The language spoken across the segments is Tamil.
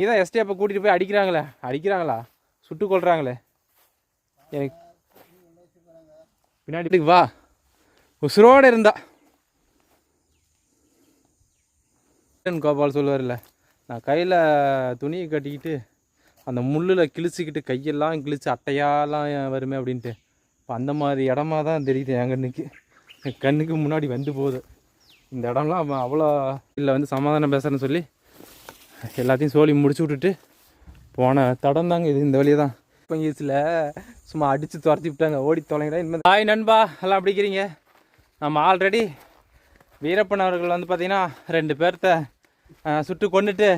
இதான் எஸ்டே அப்போ கூட்டிகிட்டு போய் அடிக்கிறாங்களே. அடிக்கிறாங்களா? சுட்டு கொள்றாங்களே எனக்கு பின்னாடி வா. உசுரோடு இருந்தா. கோபால் சொல்லுவார்ல நான் கையில் துணியை கட்டிக்கிட்டு அந்த முள்ளில் கிழிச்சிக்கிட்டு கையெல்லாம் கிழிச்சு அட்டையாலாம் வருமே அப்படின்ட்டு. இப்போ அந்த மாதிரி இடமா தான் தெரியுது என் கண்ணுக்கு. என் கண்ணுக்கு முன்னாடி வந்து போகுது. இந்த இடம்லாம் அவ்வளோ இல்லை வந்து சமாதானம் பேசுகிறேன்னு சொல்லி எல்லாத்தையும் சோழி முடிச்சு விட்டுட்டு போன தடம் தாங்க இது இந்த வழியை தான். பங்கீஸில் சும்மா அடித்து துரத்தி விட்டாங்க ஓடி தொலைங்கடா இனிமேல் ஹாய் நண்பா எல்லாம் அப்படிக்கிறீங்க நம்ம ஆல்ரெடி வீரப்பன் அவர்கள் வந்து பார்த்திங்கன்னா ரெண்டு பேர்த்த சுட்டு கொண்டுட்டு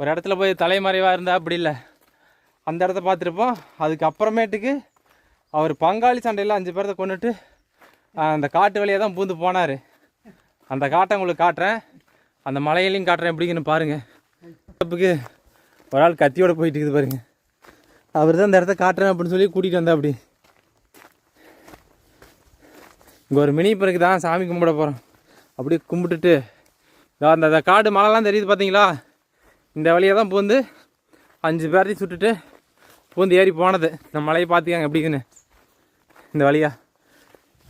ஒரு இடத்துல போய் தலைமறைவாக இருந்தா அப்படி இல்லை. அந்த இடத்த பார்த்துருப்போம். அதுக்கப்புறமேட்டுக்கு அவர் பங்காளி சண்டையில் அஞ்சு பேர்த்த கொண்டுட்டு அந்த காட்டு வழியாக தான் பூந்து போனார். அந்த காட்டை உங்களுக்கு காட்டுறேன். அந்த மலையிலையும் காட்டுறேன் எப்படிங்கன்னு பாருங்கள் தப்புக்கு ஒரு ஆள் கத்தியோட போயிட்டு இருக்குது பாருங்க. அவர் தான் இந்த இடத்த காட்டுறேன் அப்படின்னு சொல்லி கூட்டிகிட்டு வந்தா அப்படி. இங்கே ஒரு மினி பிறகு தான் சாமி கும்பிட போகிறோம் அப்படியே கும்பிட்டுட்டு இதோ அந்த அந்த காடு மழைலாம் தெரியுது பார்த்தீங்களா இந்த வழியாக தான் பூந்து அஞ்சு பேர்த்தையும் சுட்டுட்டு பூந்து ஏறி போனது. இந்த மலையை பார்த்துக்காங்க எப்படின்னு இந்த வழியா.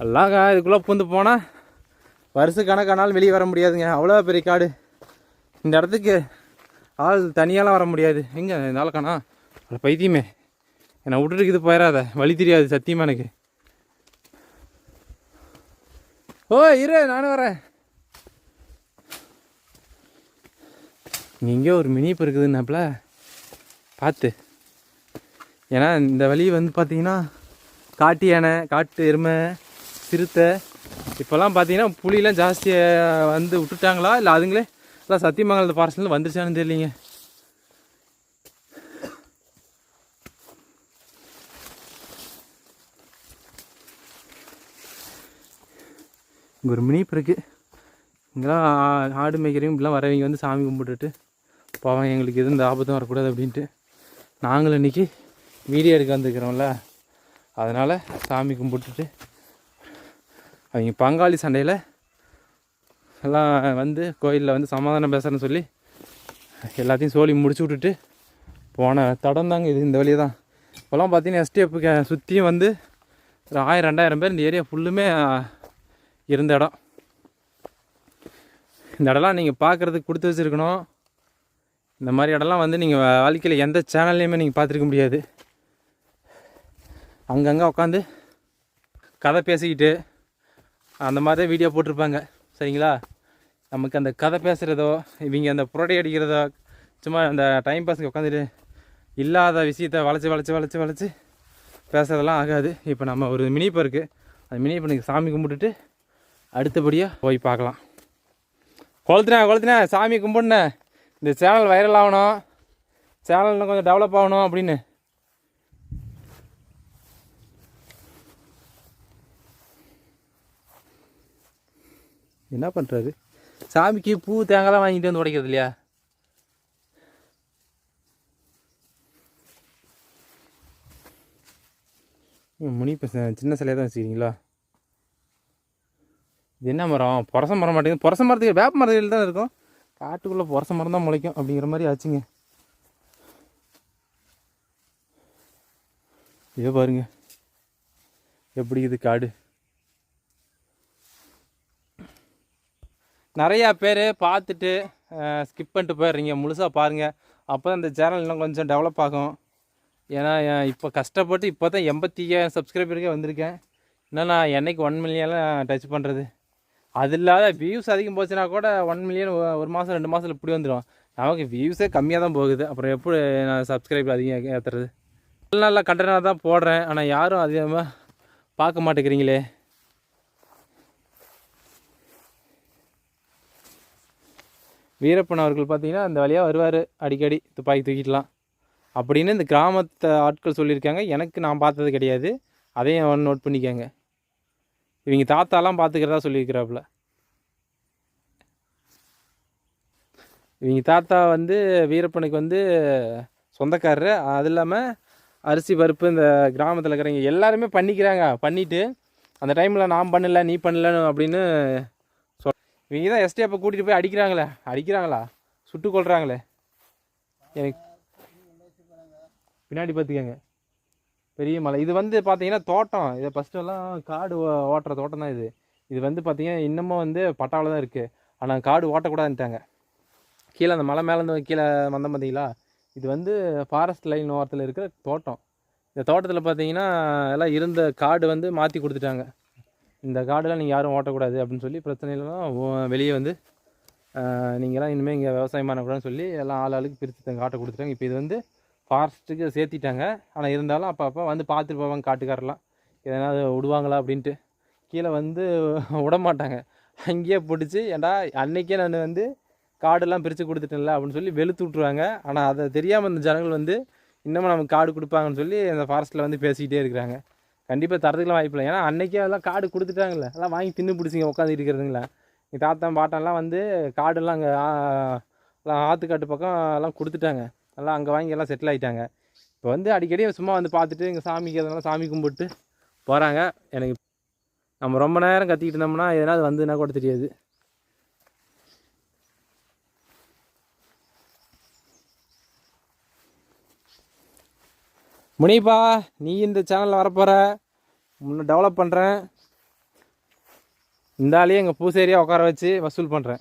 எல்லாம் இதுக்குள்ளே பூந்து போனால் வருஷ கணக்கானாலும் வெளியே வர முடியாதுங்க. அவ்வளோ பெரிய காடு. இந்த இடத்துக்கு ஆள் தனியாலாம் வர முடியாது. எங்கே? இந்த அட பைத்தியமே. என்னை விட்டுட்டு இது போயிடாத வழி தெரியாது சத்தியமா எனக்கு. ஓ இரு நானும் வரேன். இங்கே எங்கேயோ ஒரு மினிப்பு இருக்குதுன்னாப்புல. பார்த்து ஏன்னா இந்த வழி வந்து பார்த்தீங்கன்னா காட்டு யானை காட்டு எருமை சிறுத்தை. இப்போல்லாம் பார்த்தீங்கன்னா புலிலாம் ஜாஸ்தியாக வந்து விட்டுட்டாங்களா? இல்லை அதுங்களே எல்லாம் சத்தியமங்கலத்து ஃபாரஸ்ட்ல வந்துருச்சான்னு தெரியலிங்க. இங்கே ஒரு மினிப்பு இருக்கு. இங்கெல்லாம் ஆடு மேய்க்கிறவங்க இப்படிலாம் வரவங்க வந்து சாமி கும்பிட்டுட்டு போவாங்க. எங்களுக்கு எதுவும் இந்த ஆபத்தும் வரக்கூடாது அப்படின்ட்டு. நாங்களும் இன்னைக்கு வீடியோ எடுக்க வந்துருக்குறோம்ல. அதனால் சாமி கும்பிட்டுட்டு அவங்க பங்காளி சண்டையில் எல்லாம் வந்து கோயிலில் வந்து சமாதானம் பேசுகிறேன்னு சொல்லி எல்லாத்தையும் சோழி முடிச்சு விட்டுட்டு போன தடம் தாங்க இது இந்த வழியே தான். இப்போலாம் பார்த்தீங்கன்னா எஸ்டிஎஃப்க்கு சுற்றியும் வந்து ஒரு ஆயிரம் ரெண்டாயிரம் பேர் இந்த ஏரியா ஃபுல்லுமே இருந்த இடம். இந்த இடம்லாம் நீங்கள் பார்க்குறதுக்கு கொடுத்து வச்சுருக்கணும். இந்த மாதிரி இடம்லாம் வந்து நீங்கள் வாழ்க்கையில் எந்த சேனல்லையுமே நீங்கள் பார்த்துருக்க முடியாது. அங்கங்கே உட்காந்து கதை பேசிக்கிட்டு அந்த மாதிரி வீடியோ போட்டிருப்பாங்க. சரிங்களா? நமக்கு அந்த கதை பேசுகிறதோ இவங்க அந்த புரடை அடிக்கிறதோ சும்மா அந்த டைம் பாஸுக்கு உட்காந்துட்டு இல்லாத விஷயத்த வளைச்சி வளைச்சி வளைச்சி வளைச்சி பேசுறதெல்லாம் ஆகாது. இப்போ நம்ம ஒரு மினிப்பை இருக்குது அந்த மினிப்பனுக்கு சாமி கும்பிட்டுட்டு அடுத்தபடியாக போய் பார்க்கலாம். கொளுத்துனேன் கொளுத்துனேன் சாமி கும்பிடுனேன் இந்த சேனல் வைரல் ஆகணும். சேனல் இன்னும் கொஞ்சம் டெவலப் ஆகணும் அப்படின்னு என்ன பண்ணுறாரு சாமிக்கு பூ தேங்காய்லாம் வாங்கிட்டு வந்து உடைக்கிறது இல்லையா? முனி சின்ன சிலையாக தான் வச்சுக்கிறீங்களா? இது என்ன மரம்? புரச மரம் மாட்டேங்குது. புரச மரத்துக்கு வேப்ப மரத்தில் தான் இருக்கும்? காட்டுக்குள்ளே புரச மரம் தான் முளைக்கும் அப்படிங்கிற மாதிரி ஆச்சுங்க. இதோ பாருங்க. எப்படி இது காடு? நிறையா பேர் பார்த்துட்டு ஸ்கிப் பண்ணிட்டு போயிடுறீங்க. முழுசாக பாருங்கள் அப்போ தான் இந்த சேனல் இன்னும் கொஞ்சம் டெவலப் ஆகும். ஏன்னா இப்போ கஷ்டப்பட்டு இப்போ தான் எண்பத்தி ஐயாயிரம் சப்ஸ்கிரைபருக்கே வந்திருக்கேன். இன்னும் நான் என்றைக்கு ஒன் மில்லியன்லாம் டச் பண்ணுறது அது இல்லாத வியூஸ் அதிகம் போச்சுன்னா கூட ஒன் மில்லியன் ஒரு மாதம் ரெண்டு மாதத்தில் இப்படி வந்துடும் நமக்கு வியூஸே கம்மியாக தான் போகுது. அப்புறம் எப்படி நான் சப்ஸ்கிரைப் அதிகம் ஏற்றுறது நல்ல நல்ல கண்டனாக தான் போடுறேன். ஆனால் யாரும் அதிகமாக பார்க்க மாட்டேங்கிறீங்களே. வீரப்பன் அவர்கள் பார்த்திங்கன்னா அந்த வழியாக வருவார். அடிக்கடி துப்பாக்கி தூக்கிடலாம் அப்படின்னு இந்த கிராமத்து ஆட்கள் சொல்லியிருக்காங்க. எனக்கு நான் பார்த்தது கிடையாது. அதையும் நோட் பண்ணிக்கோங்க. இவங்க தாத்தாலாம் பார்த்துக்கிறதா சொல்லியிருக்கிறாப்புல. இவங்க தாத்தா வந்து வீரப்பனுக்கு வந்து சொந்தக்காரர். அது இல்லாமல் அரிசி பருப்பு இந்த கிராமத்தில் இருக்கிறவங்க எல்லாருமே பண்ணிக்கிறாங்க. பண்ணிவிட்டு அந்த டைமில் நான் பண்ணல நீ பண்ணலன்னு அப்படின்னு இவங்க தான் எஸ்டே அப்போ கூட்டிகிட்டு போய் அடிக்கிறாங்களே. அடிக்கிறாங்களா? சுட்டு கொள்கிறாங்களே எனக்கு பின்னாடி பார்த்துக்கங்க பெரிய மலை. இது வந்து பார்த்தீங்கன்னா தோட்டம். இதை ஃபஸ்ட்டெல்லாம் காடு ஓ- ஓட்டுற தோட்டம் தான் இது. இது வந்து பார்த்தீங்கன்னா இன்னமும் வந்து பட்டாவில் தான் இருக்குது ஆனால் காடு ஓட்டக்கூடாதுன்ட்டாங்க. கீழே அந்த மலை மேலேருந்து கீழே வந்தோம் பார்த்தீங்களா இது வந்து ஃபாரஸ்ட் லைன் ஓரத்தில் இருக்கிற தோட்டம். இந்த தோட்டத்தில் பார்த்தீங்கன்னா எல்லாம் இருந்த காடு வந்து மாற்றி கொடுத்துட்டாங்க. இந்த காடெல்லாம் நீங்கள் யாரும் ஓட்டக்கூடாது அப்படின்னு சொல்லி பிரச்சனை வெளியே வந்து நீங்கள்லாம் நீங்களாம் இனிமேல் இங்கே விவசாயம் பண்ணக்கூடாதுன்னு சொல்லி எல்லாம் ஆள் ஆளுக்கு பிரித்து காட்டை கொடுத்துட்டாங்க. இப்போ இது வந்து ஃபாரஸ்ட்டுக்கு சேர்த்திட்டாங்க. ஆனால் இருந்தாலும் அப்போ அப்போ வந்து பார்த்துட்டு போவாங்க காட்டுக்காரெல்லாம் எதனாவது விடுவாங்களா அப்படின்ட்டு. கீழே வந்து விட மாட்டாங்க அங்கேயே பிடிச்சி ஏன்டா அன்றைக்கே நான் வந்து காடெல்லாம் பிரித்து கொடுத்துட்டேன்ல அப்படின்னு சொல்லி வெளுத்து விட்ருவாங்க ஆனால் அதை தெரியாமல் இந்த ஜனங்கள் வந்து இன்னமும் நமக்கு காடு கொடுப்பாங்கன்னு சொல்லி அந்த ஃபாரஸ்ட்டில் வந்து பேசிக்கிட்டே இருக்கிறாங்க. கண்டிப்பாக தரத்துக்குலாம் வாய்ப்பு இல்லை. ஏன்னா அன்னைக்கே அதெல்லாம் காடு கொடுத்துட்டாங்கல்ல. எல்லாம் வாங்கி தின்னு பிடிச்சிங்க உட்காந்து இருக்கிறதுங்களா. எங்கள் தாத்தா பாட்டெல்லாம் வந்து காடெல்லாம் அங்கே எல்லாம் ஆற்றுக்காட்டு பக்கம் எல்லாம் கொடுத்துட்டாங்க. எல்லாம் அங்கே வாங்கி எல்லாம் செட்டில் ஆகிட்டாங்க இப்போ வந்து அடிக்கடி சும்மா வந்து பார்த்துட்டு எங்கள் சாமிக்கு அதெல்லாம் சாமி கும்பிட்டு போகிறாங்க எனக்கு நம்ம ரொம்ப நேரம் கத்திக்கிட்டு இருந்தோம்னா எதனால் வந்துன்னா கூட தெரியாது. முனிப்பா நீ இந்த சேனலில் வரப்போகிற முன்ன டெவலப் பண்ணுறேன் இந்த ஆளையே எங்கள் பூசேரியாக உட்கார வச்சு வசூல் பண்ணுறேன்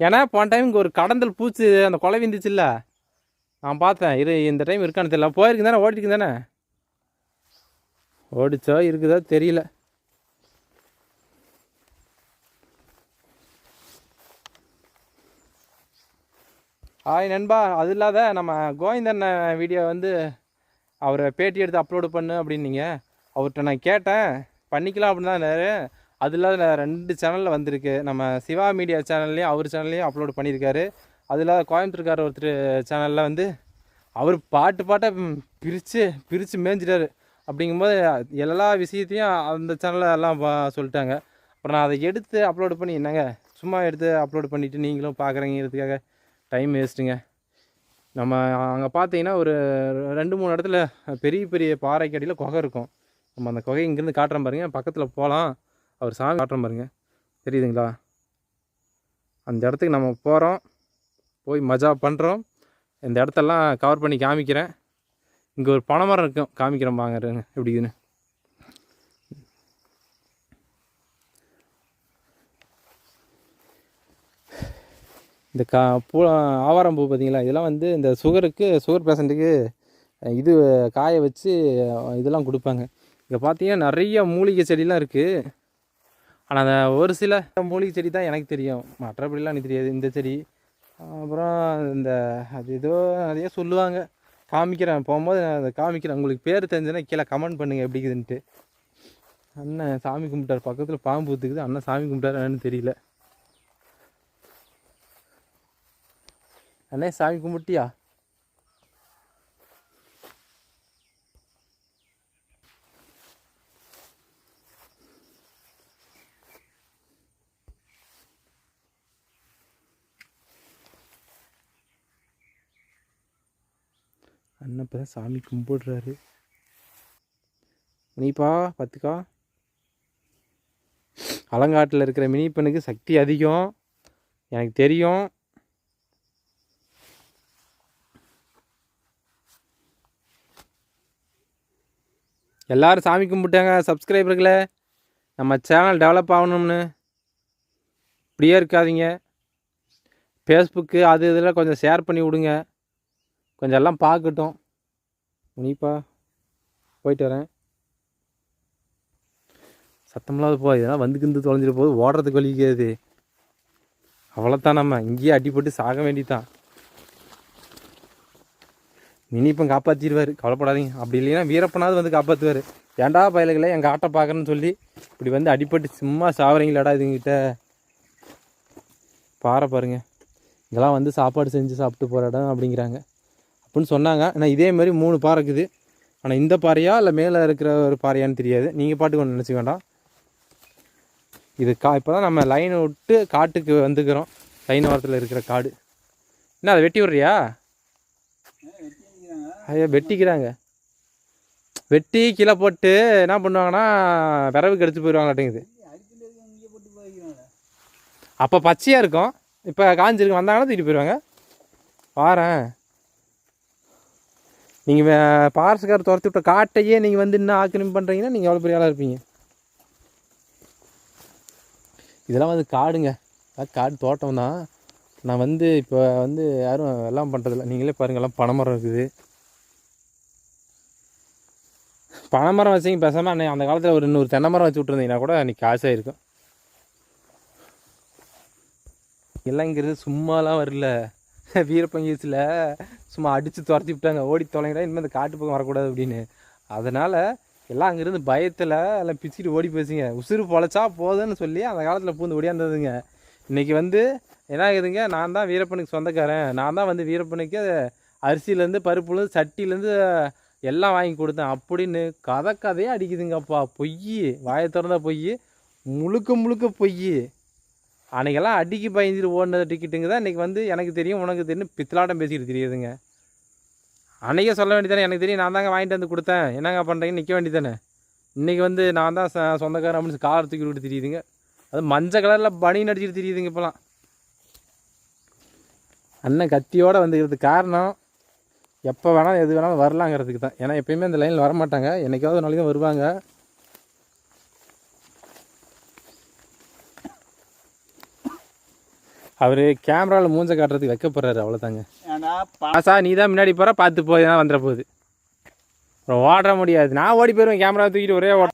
ஏன்னா போன டைம் இங்கே ஒரு கடந்தல் பூச்சி அந்த கொலை விந்துச்சுல்ல? நான் பார்த்தேன். இரு இந்த டைம் இருக்கான்னு தெரியல. போயிருக்கு தானே ஓடிட்டு தானே ஓடிச்சோ இருக்குதோ தெரியல. ஹாய் நண்பா அது இல்லாத நம்ம கோவிந்தன் வீடியோ வந்து அவரை பேட்டி எடுத்து அப்லோடு பண்ணு அப்படின்னீங்க. அவர்கிட்ட நான் கேட்டேன். பண்ணிக்கலாம் அப்படின்னு தான் இருந்தாரு. அது இல்லாத ரெண்டு சேனலில் வந்திருக்கு. நம்ம சிவா மீடியா சேனல்லையும் அவர் சேனல்லையும் அப்லோட் பண்ணியிருக்காரு. அது இல்லாத கோயம்புத்தூர்கார் ஒருத்தர் சேனலில் வந்து அவர் பாட்டு பாட்டை பிரித்து பிரித்து மேய்ஞ்சிட்டாரு அப்படிங்கும்போது எல்லா விஷயத்தையும் அந்த சேனலில் எல்லாம் பா- சொல்லிட்டாங்க. அப்புறம் நான் அதை எடுத்து அப்லோடு பண்ணி என்னங்க? சும்மா எடுத்து அப்லோடு பண்ணிவிட்டு நீங்களும் பார்க்குறீங்கிறதுக்காக டைம் வேஸ்ட்டுங்க நம்ம அங்கே பார்த்தீங்கன்னா ஒரு ரெண்டு மூணு இடத்துல பெரிய பெரிய பாறைக்கு அடியில் குகை இருக்கும். நம்ம அந்த குகை இங்கேருந்து காட்டுறோம் பாருங்கள் பக்கத்தில் போகலாம் அவர் சாமி காட்டுறோம் பாருங்கள் தெரியுதுங்களா? அந்த இடத்துக்கு நம்ம போகிறோம் போய் மஜா பண்ணுறோம் இந்த இடத்தெல்லாம் கவர் பண்ணி காமிக்கிறேன். இங்கே ஒரு பனைமரம் இருக்கும். காமிக்கிறேன் வாங்க இருங்க இந்த கா பூ ஆவாரம் பூ பார்த்தீங்களா? இதெல்லாம் வந்து இந்த சுகருக்கு சுகர் பேஷண்ட்டுக்கு இது காய வச்சு இதெல்லாம் கொடுப்பாங்க. இங்கே பார்த்தீங்கன்னா நிறைய மூலிகை செடிலாம் இருக்குது ஆனால் அந்த ஒரு சில மூலிகை செடி தான் எனக்கு தெரியும். மற்றபடிலாம் எனக்கு தெரியாது இந்த செடி. அப்புறம் இந்த அது ஏதோ நிறைய சொல்லுவாங்க. காமிக்கிறேன். போகும்போது நான் அதை காமிக்கிறேன். உங்களுக்கு பேர் தெரிஞ்சுன்னா கீழே கமெண்ட் பண்ணுங்கள் எப்படி இருக்குதுன்ட்டு. அண்ணன் சாமி கும்பிட்டார். பக்கத்தில் பாம்பு ஊற்றுக்குது அண்ணன் சாமி கும்பிட்டார் என்னன்னு தெரியல. அண்ணே சாமி கும்பிட்டியா? அண்ணன் இப்போ தான் சாமி கும்பிடுறாரு. மினிப்பா பத்துக்கா. அலங்காட்டில் இருக்கிற மினிப்பனுக்கு சக்தி அதிகம். எனக்கு தெரியும். எல்லாரும் சாமி கும்பிட்டாங்க சப்ஸ்கிரைபர்களை நம்ம சேனல் டெவலப் ஆகணும்னு. இப்படியே இருக்காதீங்க. ஃபேஸ்புக்கு அது இதில் கொஞ்சம் ஷேர் பண்ணி விடுங்க. கொஞ்சம் எல்லாம் பார்க்கட்டும். முனிப்பா போயிட்டு வரேன். சத்தமில்லாத போ இதெல்லாம் வந்து கிந்து தொலைஞ்சிட்டு போது ஓடுறதுக்கு வலிக்காது அவ்வளோத்தான் நம்ம. இங்கேயே அடிப்பட்டு சாக வேண்டியதான் மினிப்பன் காப்பாற்றிடுவார் கவலைப்படாதீங்க. அப்படி இல்லைன்னா வீரப்பனாவது வந்து காப்பாற்றுவார் ஏன்டா பயலுகளை எங்கள் ஆட்டை பார்க்குறேன்னு சொல்லி இப்படி வந்து அடிப்பட்டு சும்மா சாவறீங்களாடா இதுங்கிட்ட பாறை பாருங்க. இதெல்லாம் வந்து சாப்பாடு செஞ்சு சாப்பிட்டு போகிற இடம் அப்படிங்கிறாங்க. அப்படின்னு சொன்னாங்க. ஆனால் இதே மாதிரி மூணு பாறை இருக்குது. ஆனால் இந்த பாறையா இல்லை மேலே இருக்கிற ஒரு பாறையான்னு தெரியாது. நீங்கள் பாட்டுக்கு ஒன்று நினச்சி வேண்டாம். இது கா இப்போ தான் நம்ம லைனை விட்டு காட்டுக்கு வந்துக்கிறோம். லைன் ஓரத்தில் இருக்கிற காடு. என்ன அதை வெட்டி விட்றியா? ஐயா வெட்டிக்கிறாங்க. வெட்டி கீழே போட்டு என்ன பண்ணுவாங்கன்னா விரவு கடிச்சு போயிடுவாங்களாட்டேங்குது. அப்போ பச்சையாக இருக்கும். இப்போ காஞ்சிருக்கு வந்தாங்கன்னா தூக்கிட்டு போயிடுவாங்க. வாரேன். நீங்கள் பாரசுக்கார துரத்தி விட்ட காட்டையே நீங்கள் வந்து இன்னும் ஆக்கிரமி பண்ணுறீங்கன்னா நீங்கள் எவ்வளோ பெரிய ஆளாக இருப்பீங்க? இதெல்லாம் வந்து காடுங்க. அதான் காடு தோட்டம் தான் நான் வந்து இப்போ வந்து யாரும் எல்லாம் பண்ணுறதில்ல நீங்களே பாருங்கள் எல்லாம் பனைமரம் இருக்குது. பனைமரம் வச்சிங்க பேசாமல் அன்னை அந்த காலத்தில் ஒரு இன்னொரு தென்னை மரம் வச்சு விட்ருந்தீங்கன்னா கூட அன்றைக்கி காசாக இருக்கும் இல்லைங்கிறது சும்மாலாம் வரல. வீரப்பங்கீசில் சும்மா அடித்து துரத்தி விட்டாங்க. ஓடி தொலைங்கடா இனிமேல் இந்த காட்டு பக்கம் வரக்கூடாது அப்படின்னு. அதனால் எல்லாம் அங்கேருந்து பயத்தில் எல்லாம் பிச்சுட்டு ஓடி போச்சுங்க. உசுறு பொழைச்சா போதுன்னு சொல்லி அந்த காலத்தில் பூந்து ஓடியாந்ததுங்க இன்றைக்கி வந்து என்ன ஆகுதுங்க? நான் தான் வீரப்பனுக்கு சொந்தக்காரன். நான் தான் வந்து வீரப்பனுக்கு அரிசியிலேருந்து பருப்புலேருந்து சட்டிலேருந்து எல்லாம் வாங்கி கொடுத்தேன் அப்படின்னு கதை கதையே அடிக்குதுங்கப்பா. பொய் வாயை திறந்த பொய் முழுக்க முழுக்க பொய் அன்னைக்கெல்லாம் அடிக்கி பயந்துட்டு ஓடினது டிக்கெட்டுங்க தான் இன்றைக்கி வந்து எனக்கு தெரியும் உனக்கு தெரியும் பித்தலாட்டம் பேசிக்கிட்டு தெரியுதுங்க. அன்றைக்கே சொல்ல வேண்டியதானே எனக்கு தெரியும் நான் தாங்க வாங்கிட்டு வந்து கொடுத்தேன். என்னங்க பண்ணுறீங்கன்னு நிற்க வேண்டியதானே இன்றைக்கி வந்து நான் தான் ச- சொந்தக்காரன் அப்படின்னு கார் தூக்கி விட்டு தெரியுதுங்க. அது மஞ்சள் கலரில் பனின்னு அடிச்சுட்டு தெரியுதுங்க இப்போலாம் அண்ணன் கத்தியோடு வந்துக்கிறதுக்கு காரணம் எப்போ வேணாலும் எது வேணாலும் வரலாங்கிறதுக்கு தான். ஏன்னா எப்பயுமே அந்த லைனில் வர மாட்டாங்க என்னைக்காவது ஒரு நாளைக்கு தான் வருவாங்க. அவர் கேமராவில் மூஞ்ச காட்டுறதுக்கு வைக்க போகிறாரு அவ்வளோதாங்க ஆசா நீ தான் முன்னாடி போகிற பார்த்து போய் தான் வந்துட போகுது. அப்புறம் ஓட முடியாது. நான் ஓடி போயிடுவேன் கேமரா தூக்கிட்டு ஒரே ஓட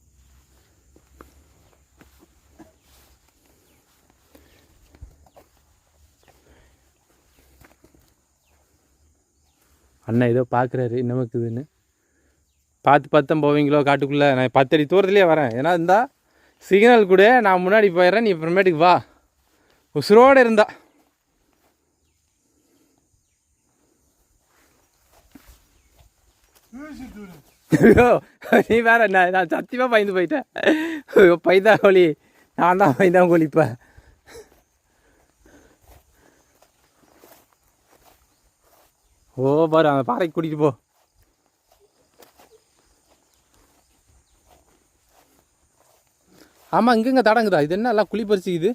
அண்ணா ஏதோ பார்க்குறாரு நமக்குதுன்னு பார்த்து பத்தம் போவீங்களோ காட்டுக்குள்ளே. நான் பத்தடி தூரத்துலேயே வரேன். ஏன்னா இருந்தால் சிக்னல் கூட. நான் முன்னாடி போயிடுறேன். நீ அப்புறமேட்டுக்கு வா. உசுரோடு இருந்தா. ஐயோ நீ வேற நான் நான் சத்தியமாக பயந்து போயிட்டேன். ஐயோ, பைதா கோழி நான் தான் பைதா கோழிப்பேன் ஓ பாரு அந்த பாறைக்கு கூட்டிகிட்டு போ. ஆமாம் இங்கங்க தடங்குதா? இது என்ன எல்லாம் குழி பறிச்சுக்குது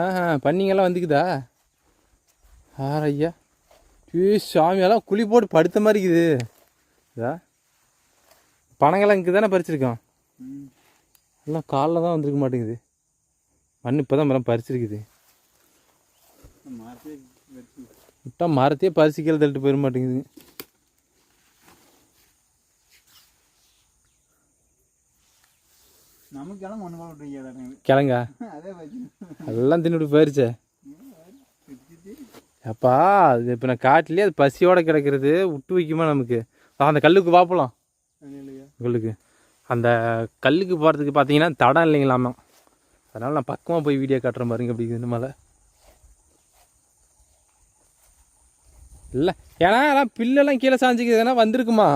ஆ பண்ணிங்கெல்லாம் வந்துக்குதா? ஆற ஐயா ஏ சாமியெல்லாம் குழி போட்டு படுத்த மாதிரி இருக்குது. இதா? பனங்கெல்லாம் இங்கே தானே பறிச்சிருக்கோம்? எல்லாம் காலில் தான் வந்திருக்க மாட்டேங்குது. மண் இப்போ தான் மரம் பறிச்சிருக்குது மரத்தை வெட்டி விட்டா மரத்தையே பறிச்சிக்கல தள்ளிட்டு போயிட மாட்டேங்குது. கிழங்கா? எல்லாம் தின்னுட்டு போயிருச்சே. அப்பா அது இப்போ நான் காட்டிலே அது பசியோட கிடக்கிறது. விட்டு வைக்குமா நமக்கு? அந்த கல்லுக்கு பார்ப்பலாம் கல்லுக்கு. அந்த கல்லுக்கு போகிறதுக்கு பார்த்தீங்கன்னா தடம் இல்லைங்களாமா அதனால் நான் பக்கமாக போய் வீடியோ காட்டுறேன் பாருங்க அப்படி இந்த மேலே. இல்லை. ஏன்னா எல்லாம் பில்லெல்லாம் கீழே சாஞ்சிக்குது. ஏன்னா வந்திருக்குமா?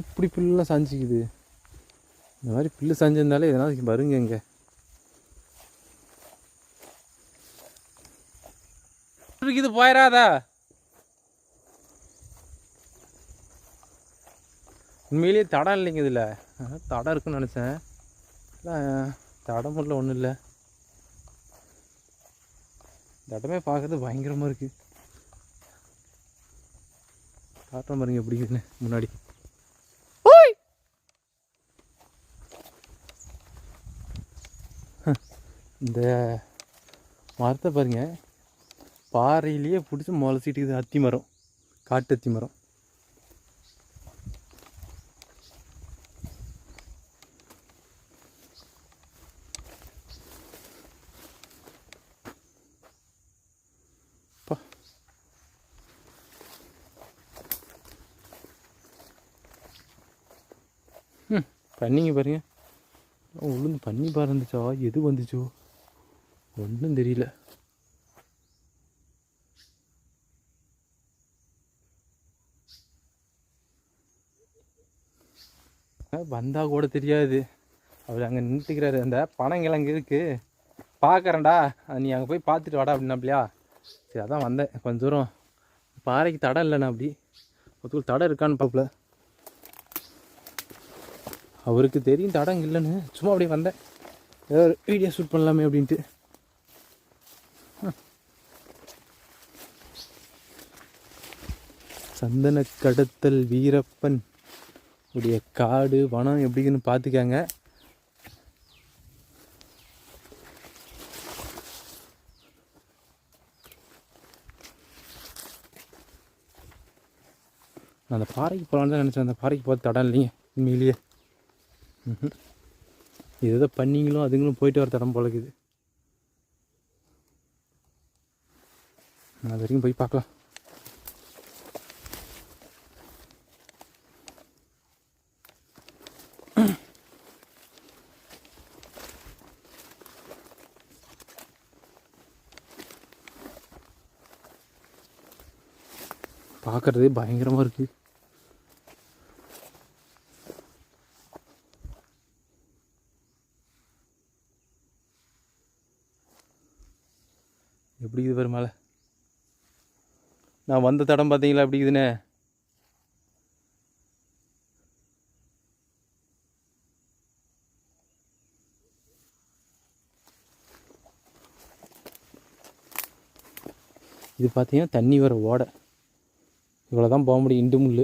இப்படி பில்லெல்லாம் சாஞ்சிக்குது. இந்த மாதிரி பில்லு சாஞ்சிருந்தாலே எதனா வருங்க இங்கே. இது போயிடாதா உண்மையிலேயே தடம் இல்லைங்க இதில். தடம் இருக்குன்னு நினச்சேன். தடம் இல்லை ஒன்றும் இல்லை. தடமே பார்க்கறது பயங்கரமாக இருக்குது காட்டுறேன் பாருங்க எப்படி இருக்குன்னு முன்னாடி. ஓய்! இந்த மரத்தை பாருங்க. பாறையிலேயே பிடிச்சி முளைச்சிட்டு இருக்குது அத்தி மரம். காட்டு அத்தி மரம். பண்ணிங்க பாருங்க. உளுந்து பண்ணி பறந்துச்சா எது வந்துச்சோ? ஒன்றும் தெரியல. வந்தால் கூட தெரியாது. அவர் அங்கே நின்றுக்கிறாரு அந்த பனங்கிழங்கு இருக்குது பார்க்குறேன்டா நீ அங்கே போய் பார்த்துட்டு வாடா அப்படின்னாப்லையா? சரி அதான் வந்தேன். கொஞ்சம் தூரம். பாறைக்கு தடம் இல்லைண்ணா அப்படி. ஒத்துக்குள் தடம் இருக்கான்னு பார்ப்பல அவருக்கு தெரியும் தடம் இல்லைன்னு. சும்மா அப்படியே வந்தேன். ஏதோ ஒரு வீடியோ ஷூட் பண்ணலாமே அப்படின்ட்டு. சந்தன கடத்தல் வீரப்பன் உடைய காடு வனம் எப்படின்னு பார்த்துக்காங்க. நான் அந்த பாறைக்கு போகலான்னு தான் நினச்சேன். அந்த பாறைக்கு போக தடம் இல்லைங்க உண்மையிலேயே. ம்ஹும். பண்ணிங்களும் அதுங்களும் போயிட்டு வர தடம் போல இருக்குது. அது வரைக்கும் போய் பார்க்கலாம். பார்க்குறதே பயங்கரமாக இருக்குது எப்படி இது வரும் மேலே நான் வந்த தடம் பார்த்தீங்களா? அப்படி இதுன்னு இது பார்த்தீங்கன்னா தண்ணி வர ஓடை. இவ்வளோ தான் போக முடியும். இண்டு முள்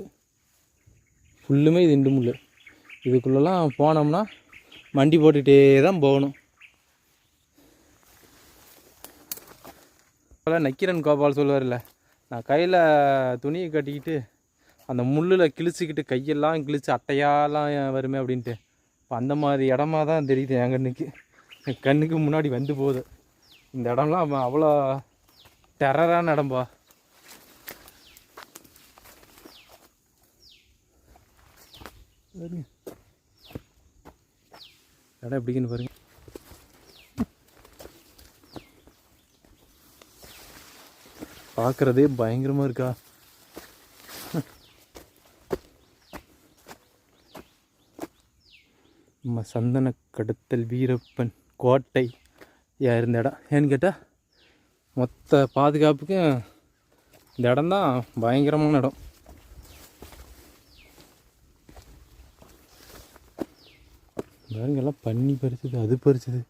ஃபுல்லுமே இது இண்டு முள் இதுக்குள்ளெல்லாம் போனோம்னா மண்டி போட்டுகிட்டே தான் போகணும். நக்கிரன் நக்கீரன் கோபால் சொல்லுவார்ல நான் கையில் துணியை கட்டிக்கிட்டு அந்த முள்ளில் கிழிச்சிக்கிட்டு கையெல்லாம் கிழிச்சு அட்டையாலாம் வருமே அப்படின்ட்டு. இப்போ அந்த மாதிரி இடமா தான் தெரியுது என் கண்ணுக்கு. என் கண்ணுக்கு முன்னாடி வந்து போகுது. இந்த இடம்லாம் அவ்வளோ டெரரான இடம்பா. இடம் எப்படின்னு பாருங்க. பார்க்குறதே பயங்கரமாக இருக்கா? நம்ம சந்தன கடத்தல் வீரப்பன் கோட்டை இருந்த இடம்? ஏன்னு கேட்டால் மொத்த பாதுகாப்புக்கும் இந்த இடம் தான் பயங்கரமான இடம். பாருங்க எல்லாம் பண்ணி பறிச்சது அது பறிச்சது.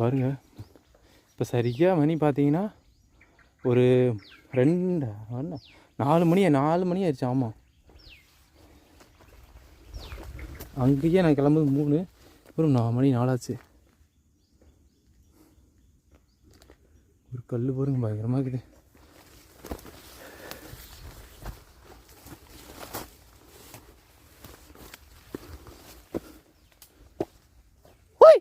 பாருங்க. இப்போ சரியாக மணி பார்த்தீங்கன்னா ஒரு ரெண்டு நாலு மணி நாலு மணி ஆயிடுச்சு. ஆமாம் அங்கேயே நான் கிளம்புது மூணு ஒரு நாலு மணி நாலாச்சு. ஒரு கல் பாருங்க பயங்கரமாக இருக்குது ஓய்!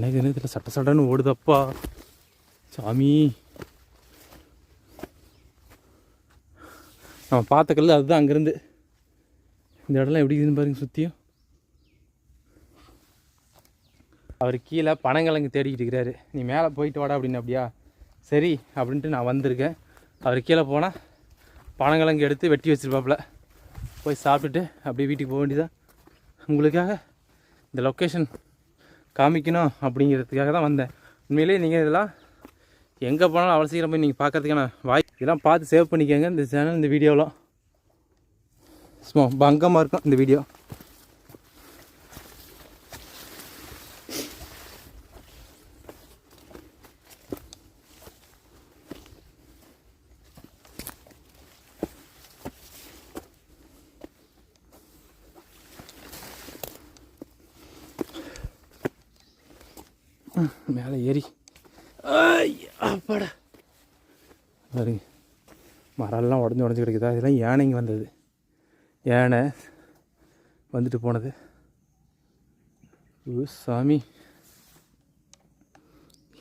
என்னதுன்னு இதில் சட்ட சட்டன்னு ஓடுதப்பா. சாமி. நம்ம பார்த்த கல் அதுதான் அங்கேருந்து. இந்த இடம்லாம் எப்படி இருக்குதுன்னு பாருங்க சுற்றியும் அவர் கீழே பனங்கிழங்கு தேடிக்கிட்டு இருக்கிறாரு. நீ மேலே போயிட்டு வாடா அப்படின்னு அப்படியா? சரி அப்படின்ட்டு நான் வந்திருக்கேன். அவர் கீழே போனால் பனங்கிழங்கு எடுத்து வெட்டி வச்சிருப்பாப்புல. போய் சாப்பிட்டுட்டு அப்படியே வீட்டுக்கு போக வேண்டியதான் உங்களுக்காக இந்த லொக்கேஷன் காமிக்கணும் அப்படிங்கிறதுக்காக தான் வந்தேன். உண்மையிலேயே நீங்கள் இதெல்லாம் எங்கே போனாலும் அவ்வளோ சீக்கிரம் போய் நீங்கள் பார்க்கறதுக்கான வாய் இதெல்லாம் பார்த்து சேவ் பண்ணிக்கோங்க இந்த சேனல் இந்த வீடியோலாம் சும்மா பங்கமாக இருக்கும் இந்த வீடியோ மேலே ஏறி. அப்பாடா. பாருங்க மரம்லாம் உடஞ்சி உடஞ்சி கிடைக்குதா? இதெல்லாம் யானைங்க வந்தது. யானை வந்துட்டு போனது. ஓ சாமி.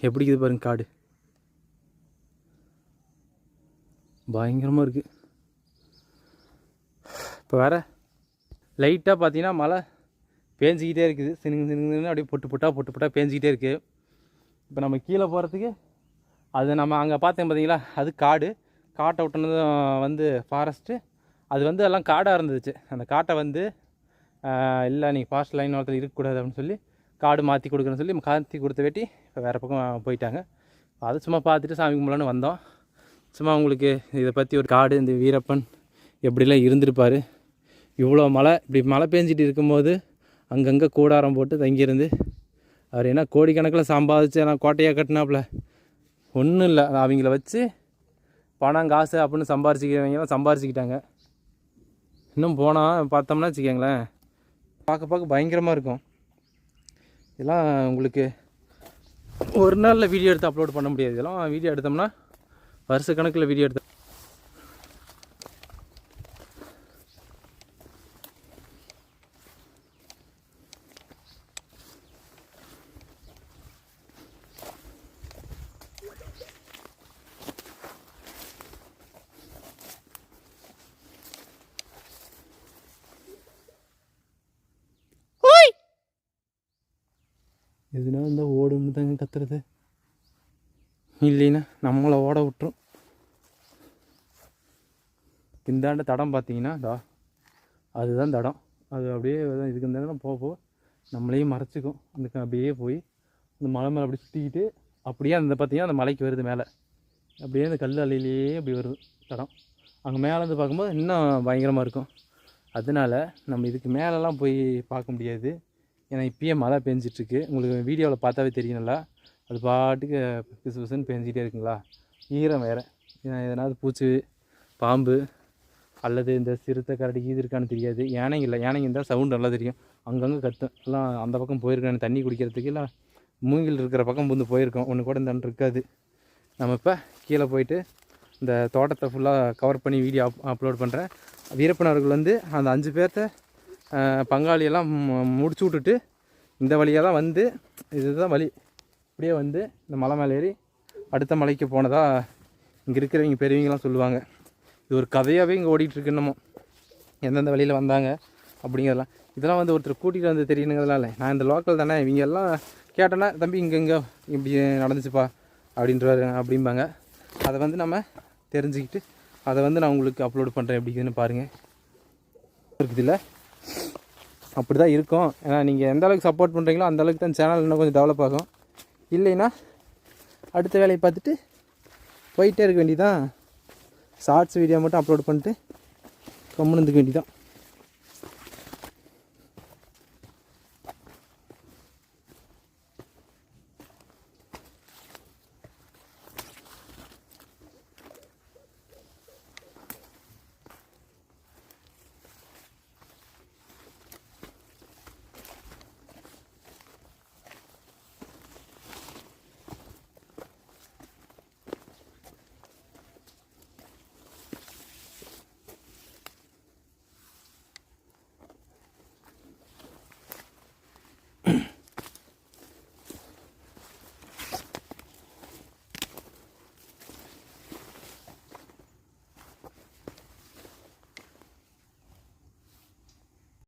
எப்படி இருக்குது பாருங்க காடு. பயங்கரமாக இருக்குது இப்போ வேற லைட்டாக பார்த்தீங்கன்னா மழை பேஞ்சிக்கிட்டே இருக்குது. சினுங்க சினுங்கன்னு அப்படியே பொட்டு பொட்டா பொட்டு பொட்டா பேஞ்சிக்கிட்டே இருக்குது இப்போ நம்ம கீழே போகிறதுக்கு அது நம்ம அங்கே பார்த்தேன் பார்த்தீங்களா அது காடு. காட்டை விட்டுனதும் வந்து ஃபாரஸ்ட்டு அது வந்து எல்லாம் காடாக இருந்துச்சு. அந்த காட்டை வந்து இல்லை நீங்கள் ஃபாஸ்ட் லைன் ஒருத்தர் இருக்கக்கூடாது அப்படின்னு சொல்லி காடு மாற்றி கொடுக்குறேன்னு சொல்லி மாற்றி கொடுத்த வேட்டி இப்போ வேறு பக்கம் போயிட்டாங்க. அதை சும்மா பார்த்துட்டு சாமி கும்பலான்னு வந்தோம். சும்மா உங்களுக்கு இதை பற்றி ஒரு காடு இந்த வீரப்பன் எப்படிலாம் இருந்திருப்பார்? இவ்வளோ மழை இப்படி மழை பெஞ்சிட்டு இருக்கும்போது அங்கங்கே கூடாரம் போட்டு தங்கியிருந்து அவர் என்ன கோடிக்கணக்கில் சம்பாதிச்சு நான் கோட்டையாக கட்டினாப்புல? ஒன்றும் இல்லை அவங்கள வச்சு பணம் காசு அப்படின்னு சம்பாரிச்சிக்கிறவங்கலாம் சம்பாரிச்சிக்கிட்டாங்க. இன்னும் போனால் பார்த்தோம்னா வச்சுக்கோங்களேன். பார்க்க பார்க்க பயங்கரமாக இருக்கும். இதெல்லாம் உங்களுக்கு ஒரு நாளில் வீடியோ எடுத்து அப்லோட் பண்ண முடியாது. இதெல்லாம் வீடியோ எடுத்தோம்னா வருஷ கணக்கில் வீடியோ எடுத்து எதுனா இருந்தால் ஓடும்னு தாங்க கத்துறது இல்லைன்னா நம்மளை ஓட விட்டுரும். இந்தாண்ட தடம் பார்த்தீங்கன்னா தா அதுதான் தடம். அது அப்படியே தான் இதுக்கு இந்த போக போக நம்மளையும் மறைச்சிக்கும். அந்த அப்படியே போய் அந்த மலை மேலே அப்படி சுற்றிக்கிட்டு அப்படியே அந்த பார்த்தீங்கன்னா அந்த மலைக்கு வருது மேலே. அப்படியே அந்த கல் அலையிலேயே அப்படி வருது தடம். அங்கே மேலேருந்து பார்க்கும்போது இன்னும் பயங்கரமாக இருக்கும். அதனால நம்ம இதுக்கு மேலெலாம் போய் பார்க்க முடியாது. ஏன்னா இப்பயே மழை பெஞ்சிட்ருக்கு உங்களுக்கு வீடியோவில் பார்த்தாவே தெரியும் நல்லா அது பாட்டுக்கு பிசு பிசுன்னு பெஞ்சிகிட்டே இருக்குங்களா? ஈரம் வேறு. எதனாவது பூச்சி பாம்பு அல்லது இந்த சிறுத்தை கரடி இது இருக்கான்னு தெரியாது. யானைங்க இல்லை. யானைங்க இருந்தால் சவுண்டு நல்லா தெரியும். அங்கங்கே கத்தும். எல்லாம் அந்த பக்கம் போயிருக்கானு தண்ணி குடிக்கிறதுக்கு. இல்லை மூங்கில் இருக்கிற பக்கம் வந்து போயிருக்கோம். ஒன்று கூட இந்த இருக்காது. நம்ம இப்போ கீழே போயிட்டு இந்த தோட்டத்தை ஃபுல்லாக கவர் பண்ணி வீடியோ அப் அப்லோட் பண்ணுறேன் வீரப்பனவர்கள் வந்து அந்த அஞ்சு பேர்த்த பங்காளியெல்லாம் மு- முடிச்சு விட்டுட்டு இந்த வழியாக தான் வந்து இதுதான் வழி. அப்படியே வந்து இந்த மலை மேலே ஏறி அடுத்த மலைக்கு போனதா இங்கே இருக்கிறவங்க பெரியவங்களாம் சொல்லுவாங்க. இது ஒரு கதையாகவே இங்கே ஓடிட்டுருக்கு இன்னமும் எந்தெந்த வழியில் வந்தாங்க அப்படிங்கிறதெல்லாம். இதெல்லாம் வந்து ஒருத்தர் கூட்டிகிட்டு வந்து தெரியணுங்கிறதுலாம் இல்லை. நான் இந்த லோக்கல் தானே இவங்க எல்லாம் கேட்டேன்னா தம்பி இங்கே இங்கே இப்படி நடந்துச்சுப்பா அப்படின்றாரு அப்படிம்பாங்க. அதை வந்து நம்ம தெரிஞ்சுக்கிட்டு அதை வந்து நான் உங்களுக்கு அப்லோட் பண்ணுறேன் எப்படின்னு பாருங்கள் இருக்குதுல்ல அப்படி தான் இருக்கும். ஏன்னா நீங்கள் எந்த அளவுக்கு சப்போர்ட் பண்ணுறீங்களோ அந்த அளவுக்கு தான் சேனல் இன்னும் கொஞ்சம் டெவலப் ஆகும். இல்லைன்னா அடுத்த வேலையை பார்த்துட்டு போயிட்டே இருக்க வேண்டியதான் ஷார்ட்ஸ் வீடியோ மட்டும் அப்லோட் பண்ணிட்டு கம்முன்னு இருந்துக்க வேண்டியதான்